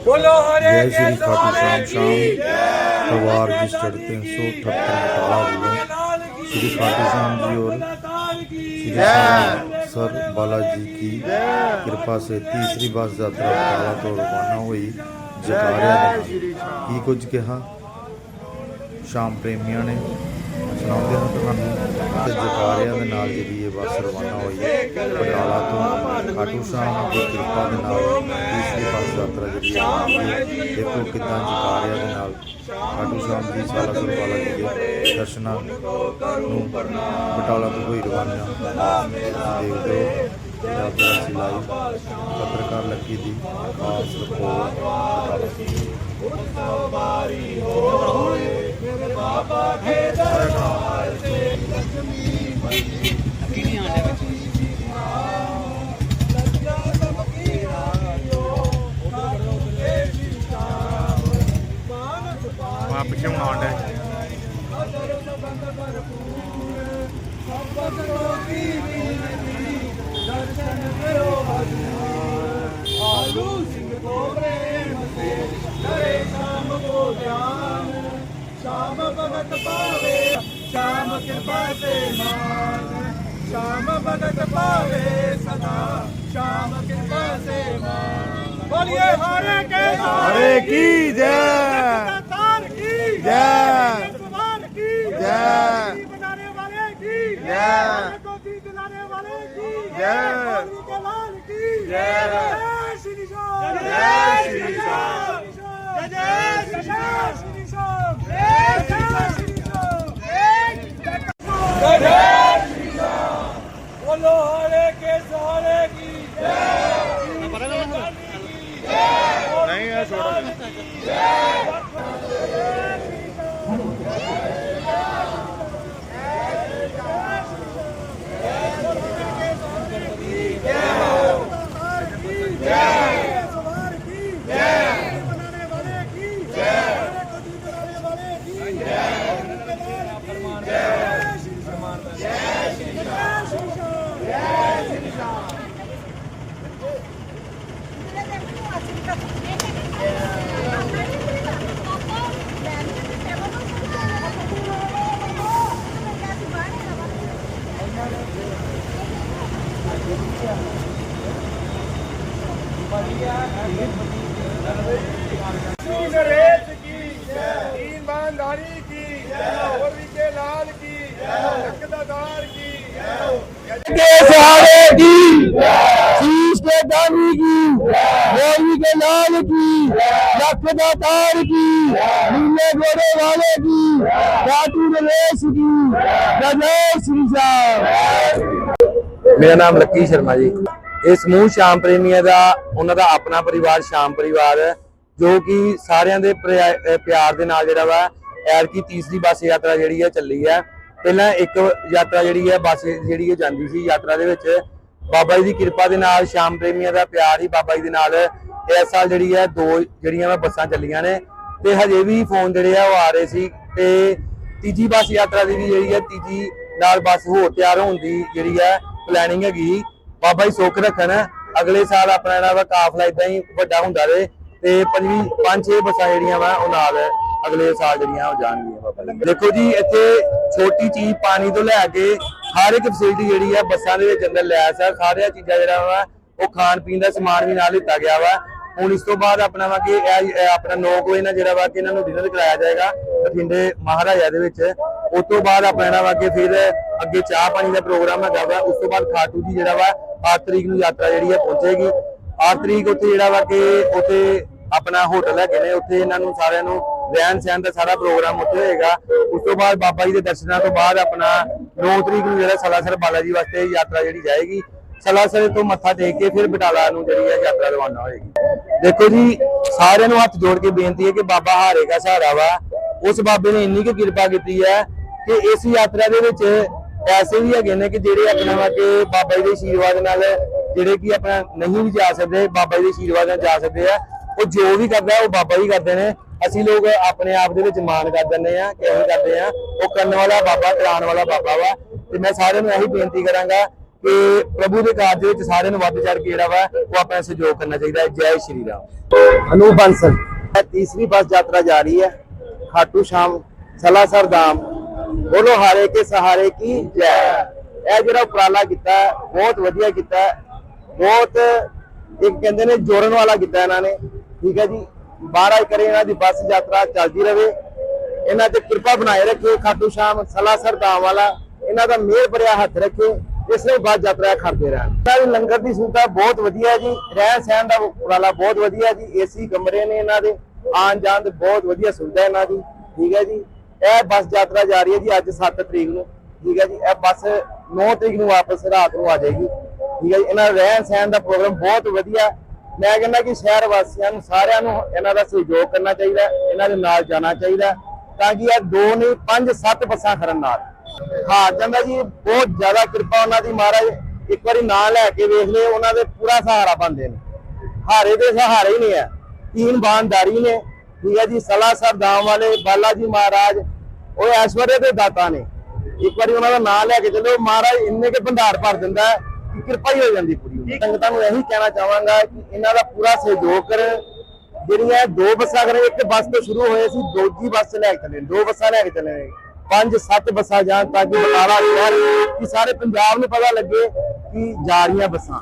बोलो हरे जय श्री कृष्ण खाटू हरे श्याम की श्याम परिवार रजिस्टर्ड तीन सौ अठहत्तर बटाला ਵੱਲੋਂ श्री खाटू श्याम जी और श्री श्री सर बालाजी की कृपा से तीसरी बस यात्रा बटाला ਤੋਂ ਰਵਾਨਾ ਹੋਈ ਜਕਾਰਿਆਂ ਦੇ ਨਾਲ। ਕੀ ਕੁਝ ਕਿਹਾ ਸ਼ਾਮ ਪ੍ਰੇਮੀਆਂ ਨੇ ਸੁਣਾਉਂਦੇ ਹਾਂ ਤੁਹਾਨੂੰ ਜਕਾਰਿਆਂ ਦੇ ਨਾਲ ਜਿਹੜੀ ਇਹ ਬੱਸ ਰਵਾਨਾ ਹੋਈ ਹੈ ਪਟਿਆਲਾ ਤੋਂ ਖਾਟੂ ਸ਼ਾਮ ਦੀ ਕਿਰਪਾ ਦੇ ਨਾਲ ਤੀਸਰੀ ਬੱਸ ਯਾਤਰਾ ਜਿਹੜੀ ਹੈ, ਦੇਖੋ ਕਿਦਾਂ ਜਕਾਰਿਆਂ ਦੇ ਨਾਲ ਖਾਟੂ ਸ਼ਾਮ ਦੀ ਸਾਲਾ ਸਰਵਾਲਾ ਜੀ ਦੇ ਦਰਸ਼ਨਾਂ ਨੂੰ ਬਟਾਲਾ ਤੋਂ ਹੋਈ ਰਵਾਨਾ। ਤੁਸੀਂ ਦੇਖਦੇ ਹੋ ਯਾਤਰਾ ਸੀ ਲਾਈਵ ਪੱਤਰਕਾਰ ਲੱਕੀ ਦੀ, ਖਾਸ ਰਿਪੋਰਟ, ਬਟਾਲਾ। ਆ ਪਿੱਛੇ ਹੁਣ ਆਉਂਦਾ ਆਲੂ ਸਿੰਘ ਕੋ ਪ੍ਰੇਮ ਤੇ ਕਰੇ ਸ਼ਾਮ ਕੋ ਧਿਆਨ ਸ਼ਾਮ ਭਗਤ ਪਾਵੇ ਸ਼ਾਮ ਕਿਰਪਾ ਤੇ ਮਾਨ ਸ਼ਾਮ ਭਗਤ ਪਾਵੇ ਸਦਾ ਸ਼ਾਮ ਕਿਰਪਾ ਤੇ ਮਾਨ। ਬੋਲੀਏ ਹਾਰੇ ਕੇ ਹਾਰੇ। ਕੀ ਜੈ? ਤਾਰ ਕੀ ਜੈ। ਸੁਭਾਨ ਕੀ ਜੈ। ਬਣਾਣੇ ਵਾਲੇ ਕੀ ਜੈ। ਗੋਦੀ ਦਿਲਾਣੇ ਵਾਲੇ ਕੀ ਜੈ। ਬੋਲੀ ਕੇ ਲਾਲ ਕੀ ਜੈ। ਸ਼੍ਰੀ ਸ਼ਾਮ ਜੈ ਸ਼੍ਰੀ ਸ਼ਾਮ ਜੈ ਸ਼੍ਰੀ ਸ਼ਾਮ ਜੈ ਸ਼੍ਰੀ ਸ਼ਾਮ ईमानदारी की के लाल की के सहारे की शीश के दानी की देवी के लाल की लख दातार की नीले घोड़े वाले की काटू नरेश की जय श्री श्याम ਮੇਰਾ ਨਾਮ ਲੱਕੀ ਸ਼ਰਮਾ ਜੀ ਇਹ ਸਮੂਹ ਸ਼ਾਮ ਪ੍ਰੇਮੀਆਂ ਦਾ ਉਹਨਾਂ ਦਾ ਆਪਣਾ ਪਰਿਵਾਰ ਸ਼ਾਮ ਪਰਿਵਾਰ ਹੈ, ਜੋ ਕਿ ਸਾਰਿਆਂ ਦੇ ਪ੍ਰਿਆ- ਅਹ ਪਿਆਰ ਦੇ ਨਾਲ ਜਿਹੜਾ ਵਾ ਐਰ ਕੀ ਤੀਸਰੀ ਬੱਸ ਯਾਤਰਾ ਜਿਹੜੀ ਹੈ ਚੱਲੀ ਹੈ ਪਹਿਲਾਂ ਇੱਕ ਯਾਤਰਾ ਜਿਹੜੀ ਹੈ ਬੱਸ ਜਿਹੜੀ ਹੈ ਜਾਂਦੀ ਸੀ ਯਾਤਰਾ ਦੇ ਵਿੱਚ ਬਾਬਾ ਜੀ ਦੀ ਕਿਰਪਾ ਦੇ ਨਾਲ, ਸ਼ਾਮ ਪ੍ਰੇਮੀਆਂ ਦਾ ਪਿਆਰ ਹੀ ਬਾਬਾ ਜੀ ਦੇ ਨਾਲ। ਇਸ ਸਾਲ ਜਿਹੜੀ ਹੈ ਦੋ ਜਿਹੜੀਆਂ ਵਾ ਬੱਸਾਂ ਚੱਲੀਆਂ ਨੇ ਤੇ ਹਜੇ ਵੀ ਫੋਨ ਜਿਹੜੇ ਆ, ਉਹ ਆ ਰਹੇ ਸੀ ਤੇ ਤੀਜੀ ਬੱਸ ਯਾਤਰਾ ਦੀ ਵੀ ਜਿਹੜੀ ਹੈ ਤੀਜੀ ਨਾਲ ਬੱਸ ਹੋਰ ਤਿਆਰ ਹੋਣ ਦੀ ਜਿਹੜੀ ਹੈ ਪਲੈਨਿੰਗ ਹੈਗੀ। ਬਾਬਾ ਜੀ ਸੁੱਖ ਰੱਖਣ। ਅਗਲੇ ਸਾਲ ਆਪਣਾ ਜਿਹੜਾ ਵਾ ਕਾਫਲਾ ਇਦਾਂ ਹੀ ਵੱਡਾ ਹੁੰਦਾ ਰਹੇ ਤੇ ਪੰਜਵੀਂ, ਪੰਜ ਛੇ ਬੱਸਾਂ ਜਿਹੜੀਆਂ ਵਾ, ਉਹ ਨਾਲ ਅਗਲੇ ਸਾਲ ਜਿਹੜੀਆਂ ਉਹ ਜਾਣਗੀਆਂ ਬਾਬਾ ਜੀ। ਦੇਖੋ ਜੀ, ਇੱਥੇ ਛੋਟੀ ਚੀਜ਼ ਪਾਣੀ ਤੋਂ ਲੈ ਕੇ ਹਰ ਇੱਕ ਫੈਸਿਲਿਟੀ ਜਿਹੜੀ ਆ, ਬੱਸਾਂ ਦੇ ਵਿੱਚ ਅੰਦਰ ਲੈਸ ਆ ਸਾਰੀਆਂ ਚੀਜ਼ਾਂ ਜਿਹੜਾ ਵਾ, ਉਹ ਖਾਣ ਪੀਣ ਦਾ ਸਮਾਨ ਵੀ ਨਾਲ ਲਿੱਤਾ ਗਿਆ ਵਾ। ਹੁਣ ਇਸ ਤੋਂ ਬਾਅਦ ਆਪਣਾ ਵਾ ਕਿ ਇਹ ਆਪਣਾ 9 ਵਜੇ ਨਾਲ ਜਿਹੜਾ ਵਾ ਕਿ ਇਹਨਾਂ ਨੂੰ ਡਿਨਰ ਕਰਾਇਆ ਜਾਏਗਾ ਬਠਿੰਡੇ ਮਹਾਰਾਜਾ ਦੇ ਵਿੱਚ। ਉਸ ਤੋਂ ਬਾਅਦ ਆਪਣਾ ਜਿਹੜਾ ਵਾ ਕਿ ਫਿਰ ਅੱਗੇ ਚਾਹ ਪਾਣੀ ਦਾ ਪ੍ਰੋਗਰਾਮ ਹੈਗਾ ਵਾ, ਉਸ ਤੋਂ ਬਾਅਦ ਖਾਟੂ ਜੀ ਜਿਹੜਾ ਵਾ 8 ਤਰੀਕ ਨੂੰ ਯਾਤਰਾ ਜਿਹੜੀ ਆ ਪਹੁੰਚੇਗੀ। 8 ਤਰੀਕ ਉੱਥੇ ਜਿਹੜਾ ਵਾ ਕਿ ਉੱਥੇ ਆਪਣਾ ਹੋਟਲ ਹੈਗੇ ਨੇ, ਉੱਥੇ ਇਹਨਾਂ ਨੂੰ ਸਾਰਿਆਂ ਨੂੰ ਰਹਿਣ ਸਹਿਣ ਦਾ ਸਾਰਾ ਪ੍ਰੋਗਰਾਮ ਉੱਥੇ ਹੋਏਗਾ। ਉਸ ਤੋਂ ਬਾਅਦ ਬਾਬਾ ਜੀ ਦੇ ਦਰਸ਼ਨਾਂ ਤੋਂ ਬਾਅਦ ਆਪਣਾ 9 ਤਰੀਕ ਨੂੰ ਜਿਹੜਾ ਸਲਾਸਰ ਬਾਲਾ ਜੀ ਵਾਸਤੇ ਯਾਤਰਾ ਜਿਹੜੀ ਜਾਏਗੀ ਸਲਾਸਰ ਤੋਂ ਮੱਥਾ ਟੇਕ ਕੇ ਫਿਰ ਬਟਾਲਾ ਨੂੰ ਜਿਹੜੀ ਹੈ ਯਾਤਰਾ ਰਵਾਨਾ ਹੋਏਗੀ। ਦੇਖੋ ਜੀ, ਸਾਰਿਆਂ ਨੂੰ ਹੱਥ ਜੋੜ ਕੇ ਬੇਨਤੀ ਹੈ ਕਿ ਬਾਬਾ ਹਾਰੇਗਾ ਸਹਾਰਾ ਵਾ। ਉਸ ਬਾਬੇ ਨੇ ਇੰਨੀ ਕੁ ਕਿਰਪਾ ਕੀਤੀ ਹੈ ਕਿ ਇਸ ਯਾਤਰਾ ਦੇ ਵਿੱਚ ਐਸੇ ਵੀ ਹੈਗੇ ਨੇ ਕਿ ਜਿਹੜੇ ਆਪਣਾ ਵਾ ਕਿ ਬਾਬਾ ਜੀ ਦੇ ਆਸ਼ੀਰਵਾਦ ਨਾਲ ਜਿਹੜੇ ਕਿ ਆਪਣਾ ਨਹੀਂ ਵੀ ਜਾ ਸਕਦੇ, ਬਾਬਾ ਜੀ ਦੇ ਆਸ਼ੀਰਵਾਦ ਨਾਲ ਜਾ ਸਕਦੇ ਆ। ਉਹ ਜੋ ਵੀ ਕਰਦਾ, ਉਹ ਬਾਬਾ ਜੀ ਕਰਦੇ ਨੇ। ਅਸੀਂ ਲੋਕ ਆਪਣੇ ਆਪ ਦੇ ਵਿੱਚ ਮਾਣ ਕਰ ਦਿੰਦੇ ਆ ਕਿਵੇਂ ਕਰਦੇ ਆ ਉਹ ਕਰਨ ਵਾਲਾ ਬਾਬਾ, ਕਰਾਉਣ ਵਾਲਾ ਬਾਬਾ ਵਾ। ਤੇ ਮੈਂ ਸਾਰਿਆਂ ਨੂੰ ਇਹੀ ਬੇਨਤੀ ਕਰਾਂਗਾ ਕਿ ਪ੍ਰਭੂ ਦੇ ਕਾਰਜ ਵਿੱਚ ਸਾਰਿਆਂ ਨੂੰ ਵੱਧ ਚੜ ਕੇ ਜਿਹੜਾ ਵਾ, ਉਹ ਆਪਣਾ ਸਹਿਯੋਗ ਕਰਨਾ ਚਾਹੀਦਾ ਹੈ। ਜੈ ਸ਼੍ਰੀ ਰਾਮ। ਅਨੂਪ ਬੰਸਲ ਇਹ ਤੀਸਰੀ ਬੱਸ ਯਾਤਰਾ ਜਾ ਰਹੀ ਹੈ। ਖਾਟੂ ਸ਼ਾਮ ਸਲਾਸਰ ਧਾਮ। ਬੋਲੋ ਹਾਰੇ ਕੇ ਸਹਾਰੇ ਕੀ ਜੈ। ਇਹ ਜਿਹੜਾ ਉਪਰਾਲਾ ਕੀਤਾ ਬਹੁਤ ਵਧੀਆ ਕੀਤਾ ਬਹੁਤ, ਇੱਕ ਕਹਿੰਦੇ ਨੇ ਜੋੜਨ ਵਾਲਾ ਕੀਤਾ ਇਹਨਾਂ ਨੇ। ਠੀਕ ਹੈ ਜੀ। ਮਹਾਰਾਜ ਕਰੇ ਇਹਨਾਂ ਦੀ ਬੱਸ ਯਾਤਰਾ ਚੱਲਦੀ ਰਹੇ। ਇਹਨਾਂ ਤੇ ਕਿਰਪਾ ਬਣਾਏ ਰੱਖੇ ਖਾਟੂ ਸ਼ਾਮ ਸਲਾਸਰ ਧਾਮ ਵਾਲਾ ਇਹਨਾਂ ਦਾ ਮਿਹਰ ਭਰਿਆ ਹੱਥ ਰੱਖੇ ਇਸ ਲਈ ਬਾਅਦ ਯਾਤਰਾ ਕਰਦੇ ਰਹਿਣ। ਇਹਨਾਂ ਲੰਗਰ ਦੀ ਸੁਵਿਧਾ ਬਹੁਤ ਵਧੀਆ ਜੀ, ਰਹਿਣ ਸਹਿਣ ਦਾ ਉਪਰਾਲਾ ਬਹੁਤ ਵਧੀਆ ਜੀ ਏਸੀ ਕਮਰੇ ਨੇ ਇਹਨਾਂ ਦੇ, ਆਉਣ ਜਾਣ ਦੀ ਬਹੁਤ ਵਧੀਆ ਸੁਵਿਧਾ ਇਹਨਾਂ ਦੀ, ਠੀਕ ਹੈ ਜੀ। ਇਹ ਬੱਸ ਯਾਤਰਾ ਜਾ ਰਹੀ ਹੈ ਜੀ ਅੱਜ 7 ਤਰੀਕ ਨੂੰ, ਠੀਕ ਹੈ ਜੀ। ਇਹ ਬੱਸ 9 ਤਰੀਕ ਨੂੰ ਵਾਪਸ ਰਾਤ ਨੂੰ ਆ ਜਾਏਗੀ, ਠੀਕ ਹੈ ਜੀ। ਇਹਨਾਂ ਦਾ ਰਹਿਣ ਸਹਿਣ ਦਾ ਪ੍ਰੋਗਰਾਮ ਬਹੁਤ ਵਧੀਆ ਮੈਂ ਕਹਿੰਦਾ ਕਿ ਸ਼ਹਿਰ ਵਾਸੀਆਂ ਨੂੰ ਸਾਰਿਆਂ ਨੂੰ ਇਹਨਾਂ ਦਾ ਸਹਿਯੋਗ ਕਰਨਾ ਚਾਹੀਦਾ, ਇਹਨਾਂ ਦੇ ਨਾਲ ਜਾਣਾ ਚਾਹੀਦਾ, ਤਾਂ ਕਿ ਇਹ ਦੋ ਨਹੀਂ, ਪੰਜ, ਸੱਤ ਬੱਸਾਂ ਖੜਨ ਨਾਲ। ਹਾਰ ਜਾਂਦਾ ਜੀ, ਬਹੁਤ ਜ਼ਿਆਦਾ ਕਿਰਪਾ ਉਹਨਾਂ ਦੀ ਮਹਾਰਾਜ, ਇੱਕ ਵਾਰੀ ਨਾਂ ਲੈ ਕੇ ਵੇਖ ਲਏ ਉਹਨਾਂ ਦੇ ਪੂਰਾ ਸਹਾਰਾ ਬਣਦੇ ਨੇ। ਹਾਰੇ ਦੇ ਸਹਾਰੇ ਹੀ ਨਹੀਂ ਹੈ ਤੀਨ ਬਾਨਦਾਰੀ ਨੇ। ਠੀਕ ਹੈ ਜੀ ਸਲਾਸਰ ਦਾਮ ਵਾਲੇ, ਬਾਲਾ ਜੀ ਮਹਾਰਾਜ, ਉਹ ਐਸ਼ਵਰਯ ਦੇ ਦਾਤਾ ਨੇ। ਇੱਕ ਵਾਰੀ ਉਹਨਾਂ ਦਾ ਨਾਮ ਲੈ ਕੇ ਚੱਲੋ, ਮਹਾਰਾਜ, ਇੰਨੇ ਕੇ ਭੰਡਾਰ ਭਰ ਦਿੰਦਾ ਹੈ ਕਿ ਕਿਰਪਾ ਹੀ ਹੋ ਜਾਂਦੀ ਪੂਰੀ। ਸੰਗਤਾਂ ਨੂੰ ਇਹੀ ਕਹਿਣਾ ਚਾਹਾਂਗਾ ਕਿ ਇਹਨਾਂ ਦਾ ਪੂਰਾ ਸਹਿਯੋਗ ਕਰਨ ਜਿਹੜੀਆਂ ਦੋ ਬੱਸਾਂ ਕਰੇ, ਇੱਕ ਬੱਸ ਤੋਂ ਸ਼ੁਰੂ ਹੋਏ ਸੀ, ਦੂਜੀ ਬੱਸ ਲੈ ਕੇ ਚੱਲੇ ਦੋ ਬੱਸਾਂ ਲੈ ਕੇ ਚੱਲੇ ਪੰਜ, ਸੱਤ ਬੱਸਾਂ ਜਾਣ ਤਾਂ ਕਿ ਬਟਾਲਾ ਸ਼ਹਿਰ, ਕਿ ਸਾਰੇ ਪੰਜਾਬ ਨੂੰ ਪਤਾ ਲੱਗੇ ਕਿ ਜਾ ਰਹੀਆਂ ਬੱਸਾਂ।